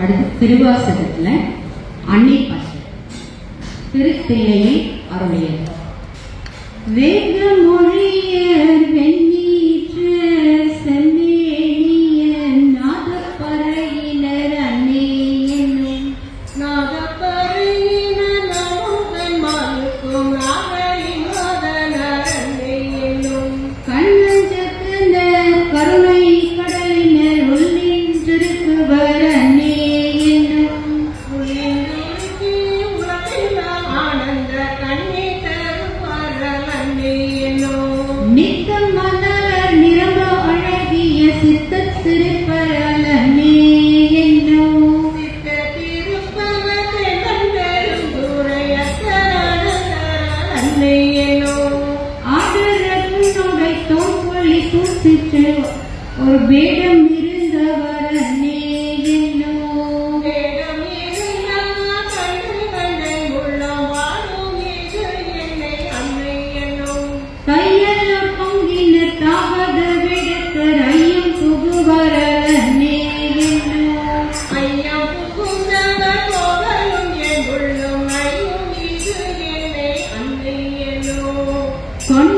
அடுத்து திருவாசகத்துல அன்னை பாட்டு திருத்தில்லையை அருளிய வேத மொழியர் வெண் புசித்து ஒரு வேடம் இருந்தவர் கையெல்லாம் பொங்கின தாவத விடத்தர் ஐயம் புகுவர con